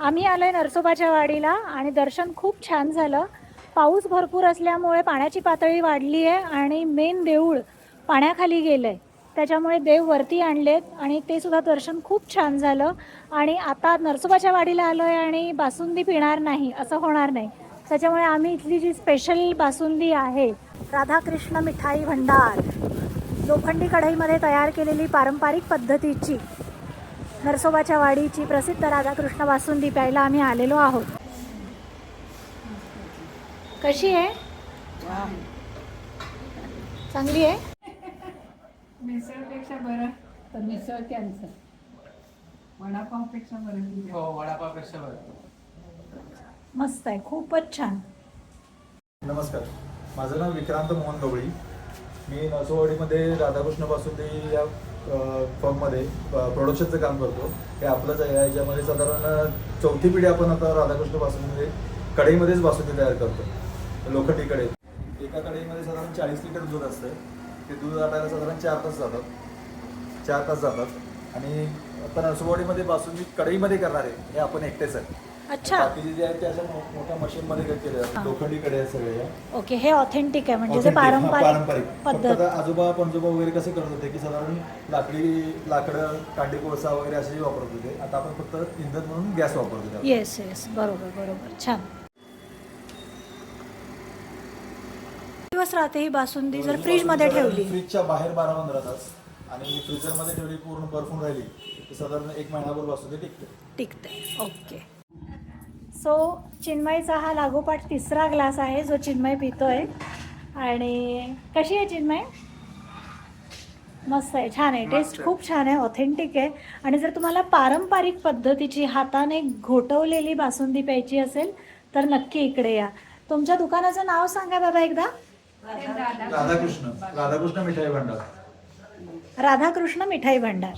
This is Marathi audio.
आम्ही आलो आहे नरसोबाच्या वाडीला आणि दर्शन खूप छान झालं. पाऊस भरपूर असल्यामुळे पाण्याची पातळी वाढली आहे आणि मेन देऊळ पाण्याखाली गेलं आहे त्याच्यामुळे देव वरती आणलेत आणि ते सुद्धा दर्शन खूप छान झालं. आणि आता नरसोबाच्या वाडीला आलो आहे आणि बासुंदी पिणार नाही असं होणार नाही. त्याच्यामुळे आम्ही इथली जी स्पेशल बासुंदी आहे राधाकृष्ण मिठाई भंडार लोखंडी कढईमध्ये तयार केलेली पारंपरिक पद्धतीची नरसोबाच्या वाडीची प्रसिद्ध राधाकृष्ण बासुंदी प्यायला आम्ही आलेलो आहोत. कशी आहे? चांगली आहे? मिसळपेक्षा बरं. तर मिसळ त्यांचं वडापावपेक्षा बरं हो वडापावपेक्षा बरं. मस्त आहे खूपच छान. नमस्कार. माझं नाव विक्रांत मोहन गवळी मी नसोवाडीमध्ये राधाकृष्ण बासुंदी या फॉर्ममध्ये फर्ममध्ये प्रोडक्शनचं काम करतो. हे आपलंच आहे. याच्यामध्ये साधारण चौथी पिढी आपण आता राधाकृष्ण बासुंदीमध्ये कढईमध्येच बासुंदी तयार करतो. लोखंडी कढई एका कढईमध्ये साधारण चाळीस लिटर दूध असतं. ते दूध आटायला साधारण चार तास जातात. चार तास जातात. आणि आता नसोवाडीमध्ये बासुंदी कढईमध्ये करणार आहे. हे आपण एकटेच आहे. अच्छा. बाकीचे जे आहेत ते अशा मो- मोठ्या मशीनमध्ये केले हा. जातात लोखंडी कडे आहेत सगळे या. ओके हे ऑथेंटिक आहे म्हणजे जे Authentic, हा, पारंपरिक फक्त पद्धत. आता आजोबा पणजोबा वगैरे कसे करत होते की साधारण लाकडी लाकडं कांडी कोळसा वगैरे असे वापरत होते. आता आपण फक्त इंधन म्हणून गॅस वापरतो त्याला. येस येस बरोबर बरोबर. छान. दिवस राहते ही बासुंदी जर फ्रीजमध्ये ठेवली. फ्रीजच्या बाहेर बारा पंधरा तास. आणि फ्रीजरमध्ये ठेवली पूर्ण बर्फून राहिली साधारण एक महिनाभर बासुंदी टिकते. टिकते. ओके. सो चिन्मयचा हा लागोपाठ तिसरा ग्लास आहे जो चिन्मय पितोय. आणि कशी आहे चिन्मय? मस्त आहे छान आहे. टेस्ट खूप छान आहे ऑथेंटिक आहे. आणि जर तुम्हाला पारंपरिक पद्धतीची हाताने घोटवलेली बासुंदी प्यायची असेल तर नक्की इकडे या. तुमच्या दुकानाचं नाव सांगा बाबा एकदा. राधाकृष्ण राधाकृष्ण मिठाई भांडार. राधाकृष्ण मिठाई भांडार.